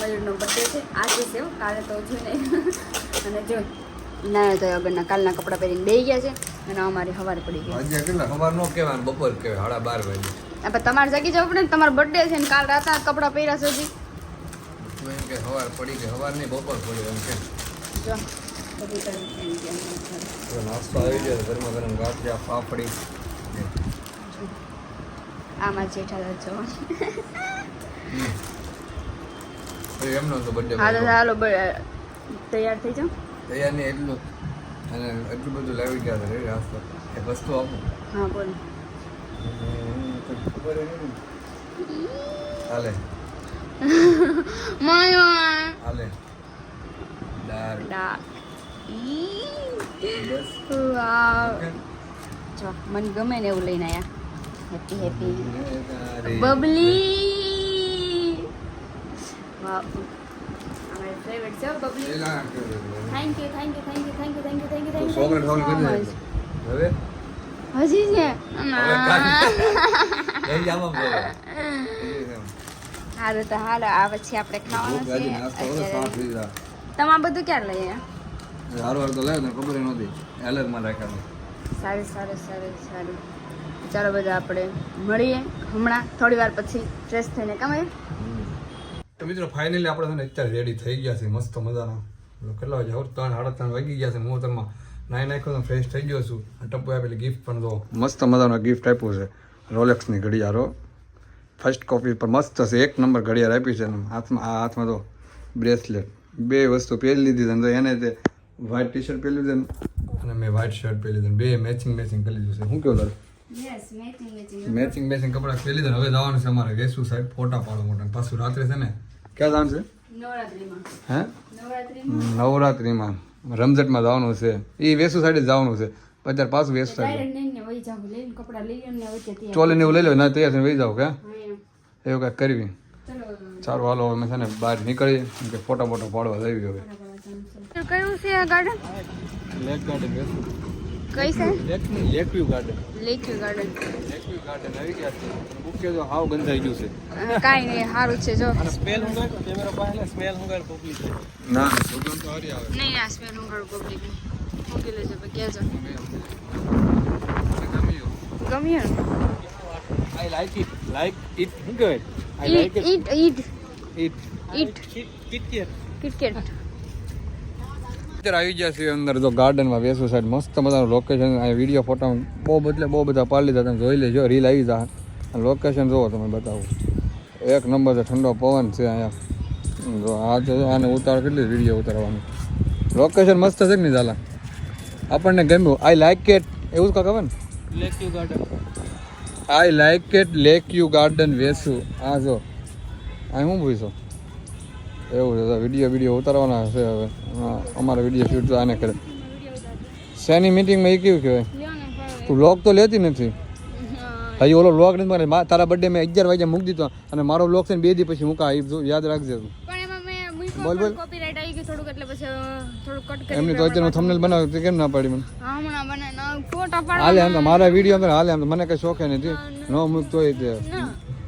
મયુરનો birthday છે. આજે છે કાલે તો જોઈને અને જો ના તો અગરના કાલના કપડાં પહેરીને બે ગયા છે અને અમારી હવાર પડી ગઈ. આજે કેટલા? સવાર નો કહેવાય બપોર કહેવાય સાડા બાર વાગે. આપણે તમારે જાગી જવું પડે ને તમારો બર્થડે છે ને કાલ રાત આ કપડાં પહેર્યા છે હજી. એમ કે સવાર પડી ગઈ સવાર નહીં બપોર પડી એમ કે. જો નાસ્તો આવી ગયો ગરમા ગરમ ગાંઠિયા પાપડી આમાં જેઠાલાલ પછી એમનો તો બર્થડે હાલો હાલો તૈયાર થઈ જાઓ. તૈયાર નહીં એટલું અને એટલું બધું લાવી ગયા હતા રેડી નાસ્તો વસ્તુ આપું. હા બોલો. ખબર હાલે. માયો હાલે. દાળ. ડા બસ. વાવ. જો મને ગમે ને એવું લઈને આયા. Happy happy bubbly. હજી છે હારું તો હાલો આ પછી આપણે ખાવાનું છે જા બધું ક્યારે લઈએ હારું હારું તો લાવ્યો તને ખબર નહોતી એલર્ટમાં રાખ્યા સારું સારું સારું સારું ચાલો બધા આપણે મળીએ હમણાં થોડી વાર પછી ફ્રેશ થઈને કમાય તો મિત્રો ફાઇનલી આપણે છે ને અત્યારે રેડી થઈ ગયા છે મસ્ત મજાના. કેટલા વાગે હવે ત્રણ સાડા ત્રણ વાગી ગયા છે. હું તમારા નાઈ નાખ્યો તો ફ્રેશ થઈ ગયો છું. આ ટપ્પુ આપેલી ગિફ્ટ પણ દો મસ્ત મજાનો ગિફ્ટ આપ્યું છે. રોલેક્સની ઘડિયાળો ફર્સ્ટ કોપી પર મસ્ત છે. એક નંબર ઘડિયાળ આપી છે હાથમાં આ હાથમાં તો બ્રેસલેટ બે વસ્તુ પહેરી લીધી તો એને તે વ્હાઇટ ટી શર્ટ પહેરી લીધી અને મેં વ્હાઇટ શર્ટ પહેરી લીધી બે મેચિંગ મેચિંગ કરી લીધું છે. શું કેવું તારે? મેચિંગ મેચિંગ કપડાં પહેરી લીધા હવે જવાનું છે અમારે વેસુ સાહેબ ફોટા પાડવા માટે. પાછું રાત્રે છે ને ક્યાં જવાનું છે? નવરાત્રીમાં. હે? નવરાત્રીમાં? નવરાત્રીમાં. રમઝટમાં જવાનું છે. એ વેસુ સાઈડે જવાનું છે. પછી ત્યારે પાછું વેસુ સાઈડ. ડાયરેક્ટ લઈને વહી જાવ લઈને કપડાં લઈ લો ને એવું લઈ લો ના તૈયાર થઈને વહી જાવ કે એવું કાંઈક કરવી. ચલો. સારું હાલો અમે છે ને બહાર નીકળી કે ફોટા ફોટા પાડવા જઈએ હવે. કયું છે ગાર્ડન લેક ગાર્ડન વેસુ. કઈ છે? લેક નહીં lake view garden lake view garden lake view garden આવી ગયા છે. બુકે તો હાવ ગંધાઈ ગયું છે. કાંઈ નહીં સારું છે જો. સ્મેલ હું ગયો કેમેરા પાસે સ્મેલ હું ગયો પબ્લિક છે. ના. સુગંધ તો હારી આવે નહીં આ સ્મેલ ઊંઘાડું પબ્લિક મૂકી લેજો પછી કહેજો ગમ્યું ગમ્યું? I like it like it હું કહેવાય? આઈ ને like it it it it kit kit kit cricket અત્યારે આવી ગયા છીએ અંદર તો ગાર્ડનમાં વેસુ સાઈડ મસ્ત મજાનું લોકેશન વીડિયો ફોટા બહુ બદલે બહુ બધા પાડી લીધા. તમે જોઈ લેજો રીલ આવી જા. લોકેશન જોવો તમે બતાવું. એક નંબર છે ઠંડો પવન છે અહીંયા. જો આ તો આને ઉતાર કેટલી વીડિયો ઉતારવાની. લોકેશન મસ્ત છે કે નહીં ચાલા આપણને ગમ્યું. આઈ લાઈક ઇટ એવું જ કાંક આવે ને? Lake view garden I like it lake view garden Vesu. આ જો. આ હું પૂછો? એવું છે વીડિયો વીડિયો ઉતારવાના છે હવે. અમારા વીડિયો શૂટ આને કરે. શેની મિટિંગમાં એ કેવું કહેવાય? તું લોક તો લેતી નથી. હજી ઓલો લોક નથી મારે તારા બર્થડે મેં અગિયાર વાગ્યા મૂકી દીધો. અને મારો લોક છે ને બે દી પછી મૂકા યાદ રાખજે તું. એમાં બોલ, બોલ. એમની તો અત્યારનું થંબનેલ બનાવ્યું તે કેમ ના પાડી મને? હાલે તો મારા વીડિયો અંદર હાલે આમ તો મને કઈ શોખે નથી ન. મૂકતોય તે.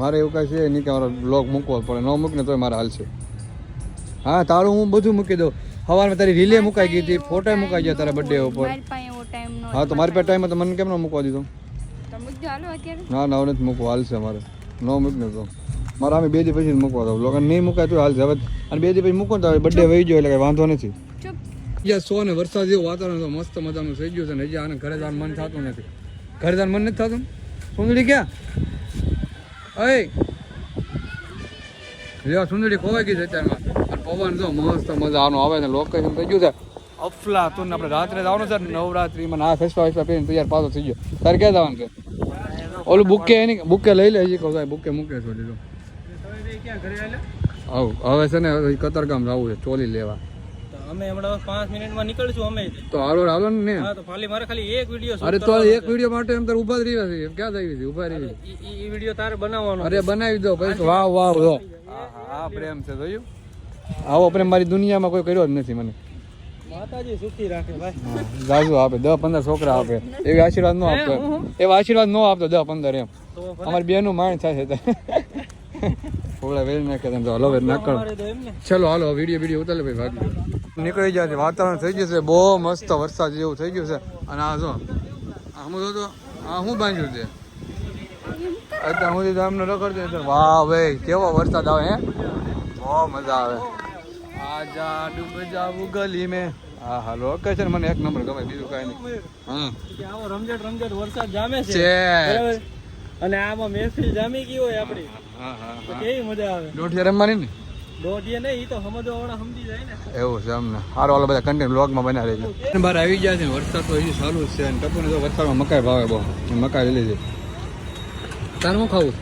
મારે એવું કાંઈ છે નહીં કે મારો બ્લોગ મૂકવો પડે. ન મૂકને તોય મારે હાલશે. હા તારું હું બધું મૂકી દઉં. સવારમાં તારી રીલે મુકાઈ ગઈ હતી ફોટા મુકાઈ ગયા તારા બર્થડે ઉપર. નો હા તો મારી પાસે ટાઈમ તો મને કેમ ન મૂકવા દીધો? ના ના નથી મૂકવું હાલશે મારે. ન મૂકને તો. મારે અમે બે દી પછી મૂકવા દઉં. લોકો નહીં મુકાય તો હાલશે હવે અને બે દી પછી મૂકો ને તો બર્થડે વહી ગયો એટલે કઈ વાંધો નથી. ચૂપ. સો ને વરસાદ જેવું વાતાવરણ તો મસ્ત મજાનું થઈ ગયું છે ને હજી આને ઘરે જવાનું મન થતું નથી. ઘરે જવાનું મન નથી થતું? સુંદરી ક્યાં? અય સુંદરી ખોવાઈ ગઈ છે અત્યારમાં. પવન જો મસ્ત મજા આનો આવે છે લોકેશન થઈ ગયું છે. અફલા તું આપણે રાત્રે જવાનું છે ને નવરાત્રીમાં ના ફેસવા ફેસવા પહેરીને તૈયાર પાછો થઈ ગયો. તારે ક્યાં જવાનું છે? ઓલું બુકે એની બુકે લઈ લે હજી કહું સાહેબ બુકે મૂકે છો લીધો આવ હવે છે ને હવે કતારગામ જવું છે ચોલી લેવા. અમે હમણાં પાંચ મિનિટમાં નીકળશું અમે. તો હાલો હાલો ને હા તો ખાલી મારે ખાલી એક વીડિયો અરે તો એક વીડિયો માટે એમ તાર ઊભા જ રહ્યા છે ક્યાં થઈ છે ઊભા રહી એ વીડિયો તારે બનાવવાનો અરે બનાવી દો પછી વાહ વાહ જો. આ પ્રેમ છે જોયું? આવો પ્રેમ મારી દુનિયામાં કોઈ કર્યો જ નથી મને. માતાજી સુખી રાખે ભાઈ. જાજુ આપે દસ પંદર છોકરા આપે. એવી આશીર્વાદ નો આપતો. એવા આશીર્વાદ નો આપતો દસ પંદર એમ. અમારી બેનું માણ થાય છે ફોડા વેલ નાખે તમે હલો વેલ નાખો. ચલો હાલો વીડિયો વીડિયો ઉતારે ભાઈ ભાગ નીકળી જાય છે વાતાવરણ થઈ ગયું છે બહુ મસ્ત વરસાદ જેવું થઈ ગયું છે. અને આ જો આમ તો આ શું બાંધ્યું છે? અત્યારે હું એમને રખડતો વાહ ભાઈ કેવો વરસાદ આવે હે? બહુ મજા આવે. આજા ડૂબ જાવું ગલી મેં. હા હા લોકેશન મને એક નંબર ગમે બીજું કાંઈ નહીં. હા કે આવો રમઝટ રમઝટ વરસાદ જામે છે. છે બરાબર? અને આમાં મહેફિલ જામી ગઈ હોય આપણી. હા હા કેવી મજા આવે? દોઢિયા રમવાની ને? દોઢિયા નહીં ઈ તો સમજવા સમજી જાય ને. એવું છે અમને સારું હાલો બધા કન્ટેન્ટ બ્લોગમાં બના રહેજો. બહાર આવી ગયા છે વરસાદ તો હજી ચાલુ જ છે અને ટપુને તો વરસાદમાં મકાઈ ભાવે બહુ. મકાઈ લઈ લીધી. તારે શું ખાવું?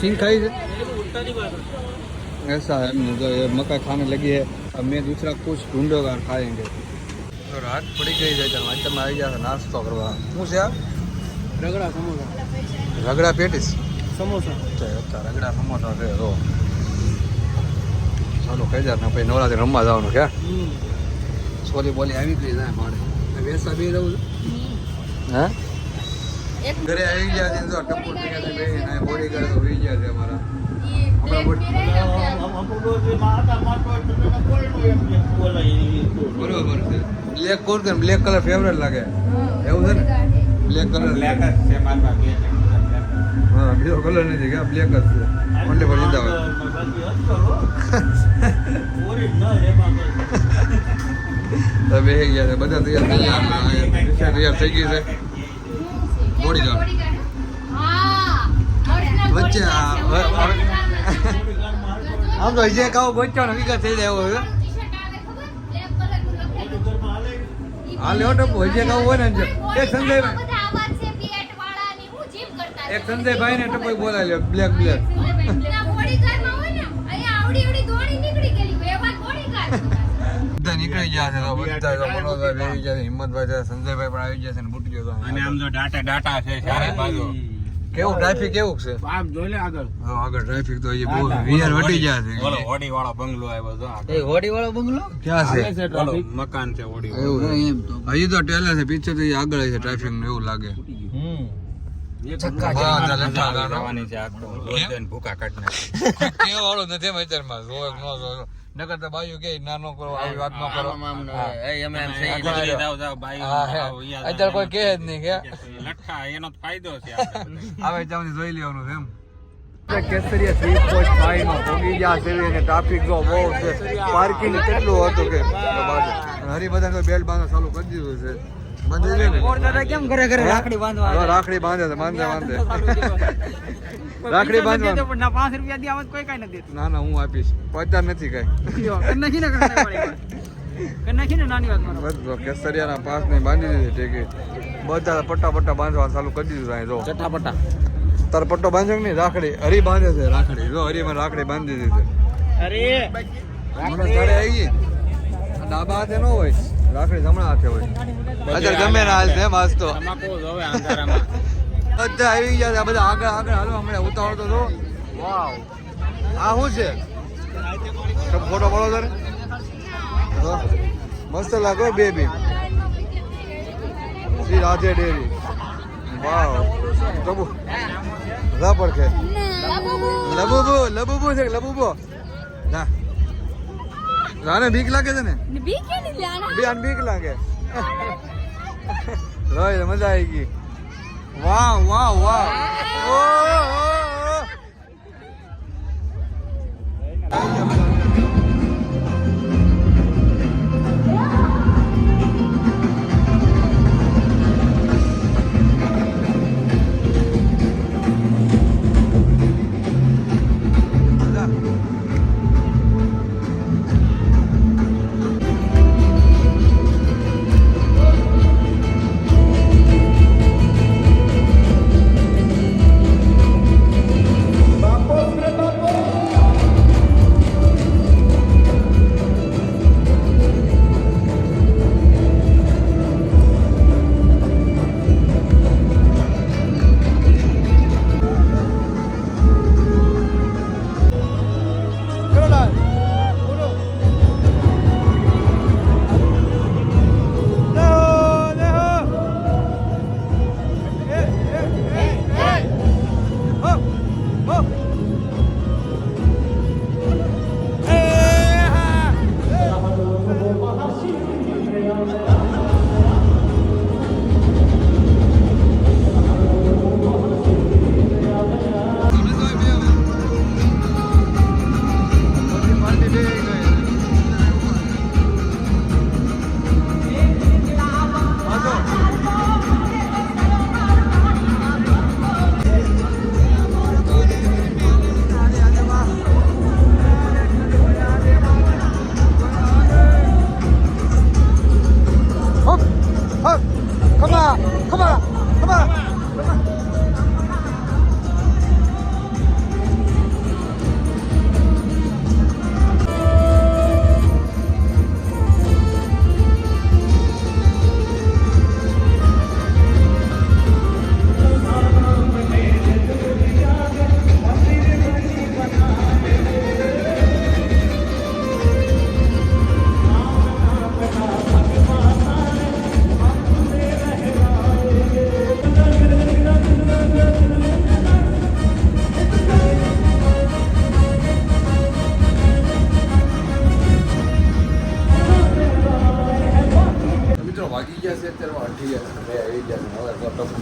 સિંગ ખાઈ છે? ऐसा है हमने तो ये मक्का खाने लगी है अब मैं दूसरा कुछ ढूंढूंगा और खाएंगे તો રાત પડી ગઈ છે ચાલો તમે આવી ગયા નાસ્તો કરવા શું છે આ રગડા સમોસા રગડા પેટીસ સમોસા છે અચ્છા રગડા સમોસા છે તો ચાલો કઈ જાય ને પછી નવરાત્રી રમવા જવાનું કે હમ સોલી બોલી આવી ગઈ જાય મારે વેસા બી રહું હે એક ઘરે આવી ગયા છે તો ટપ્પુ ટીકા છે બે બોડી ગાર્ડ તો હોઈ ગયા છે અમારા હમણાં બોડી બરોબર છે. Black coat black colour favourite લાગે. એવું છે ને? બ્લેક કલર બ્લેક હા બીજો કલર નથી કે બ્લેક જ છે. ઓનલી પર લીધા હોય. તો. બે ગયા છે બધા તૈયાર થઈ ગયા. તૈયાર થઈ ગઈ છે. Bodyguard. વચ્ચે આમ તો હજી કહો ગોચ્યો વિગત થઈ જાય એવું હા લેવો ટપુ હજી કાવ હોય ને એક સંજયભાઈ એક સંજયભાઈ ને ટપુ બોલાવી લ્યો બ્લેક બ્લેક. બધા નીકળી ગયા છે તો બધા તો મનોજભાઈ બેસી ગયા છે હિંમતભાઈ સંજયભાઈ પણ આવી ગયા છે ને બુટીઓ તો. અને આમ જો ડાટા ડાટા છે ચારે બાજુ. કેવું? ટ્રાફિક કેવું છે? આમ જોઈ લે આગળ. હા આગળ ટ્રાફિક તો હજી બહુ વિયર વટી ગયા ઓલો હોડી વાળો બંગલો આવ્યો જો એ હોડી વાળો બંગલો? ક્યાં છે? ઓલો મકાન છે હોડી એવું છે. હજી તો ટેલર છે પિક્ચરથી આગળ છે ટ્રાફિકનું એવું લાગે. હમ. છે ભૂકા કાઢ નાખે. કેવો વાળો નથી એમ અત્યારમાં. જોવે ન જોવે. નકર તો બાયું કે ના નો કરો આવી વાત નો કરો. હા. એમ સહી જાવ જાવ બાઈઓ, હા, હે. જાઓ, યા અત્યારે કોઈ કહે જ નહીં કે. લઠ્ઠા એનો ફાયદો છે. આવે ત્યાં જોઈ લેવાનું છે એમ. કેસરિયા થ્રી પોઈન્ટ ફાઈવમાં ભોગી ગયા છે અને ટ્રાફિક જો બહુ છે. પાર્કિંગ કેટલું હતું કે? હરિભદન તો બેલ્ટ બાંધવા ચાલુ કરી દીધું છે. બાંધી કેમ ઘરે ઘરે રાખડી બાંધવા રાખડી બાંધે છે બાંધે બાંધે. રાખડી બાંધવા પણ ના પાંચ રૂપિયા દી આવત કોઈ કઈ નથી દેતું. ના ના હું આપીશ. પચાર નથી કઈ. નાખી ને કઈ નાખી ને નાની વાત મારો. બસ કેસરિયાના પાસ ને બાંધી દીધી બધા પટ્ટા પટ્ટા બાંધવા ચાલુ કરી દીધું અહીં જો. ચટાપટા. તાર પટ્ટો બાંધ્યો નહીં? રાખડી. હરી બાંધે છે રાખડી. જો હરીમાં રાખડી બાંધી દીધી અરે તારે આવી ગઈ. ડાબા હાથે ન હોય. રાખડી જમણા હાથે હોય. અત્યારે ગમે ના હાલ છે માસ તો તમાકુ જોવે અંધારામાં. બધા આવી ગયા છે. આ બધા આગળ આગળ હાલો હમણાં ઉતાવળ તો વાવ. આ શું છે? ફોટો પડો તારે. મસ્ત લાગો બેબી. શ્રી રાધે ડેરી. વાવ. પ્રભુ. રાપર કે લબુબુ. લબુબુ છે લબુબુ? ના. રાને બીક લાગે છે ને? બે આને બીક લાગે. રોય મજા આવી ગઈ. વાહ વાહ વાહ ઓ, ઓ, ઓ.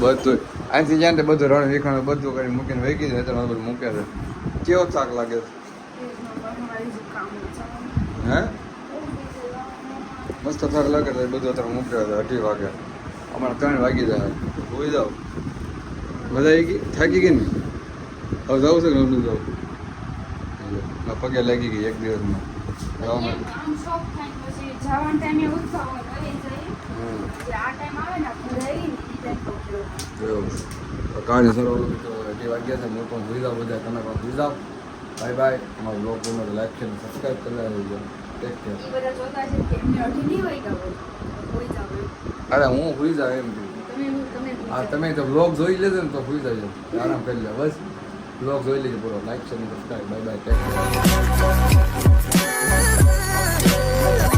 બધું અહીંથી જ્યાં તે બધું રણ વિખાણ બધું કરી મૂકીને વેગી જાય તો બધું મૂકે છે. કેવો થાક લાગે છે? હે? મસ્ત થાક લાગે છે બધું અત્યારે મૂક્યો છે અઢી વાગે. અમારે ત્રણ વાગી જાય. હોઈ જાઓ. બધા થાકી ગઈ ને? હવે જવું છે કે નતું જવું? પગે લાગી ગઈ એક દિવસમાં. જવાનો ટાઈમે ઉત્સાહ હોય આ ટાઈમ આવે ને. આપણે રહીએ જે વાગ્યા છે હું પણ સુઈ જાઉં બધા તમે પણ સુઈ જાઓ બાય બાય. અમારો બ્લોગ ગમે તો લાઈક છે સબસ્ક્રાઈબ કરી લેજો. Take care. અરે હું સુઈ જાઉં એમ હા તમે તો બ્લોગ જોઈ લેજો ને તો સુઈ જજો આરામ કરી લે બસ. બ્લોગ જોઈ લેજો પૂરો. લાઈક છે subscribe bye bye take care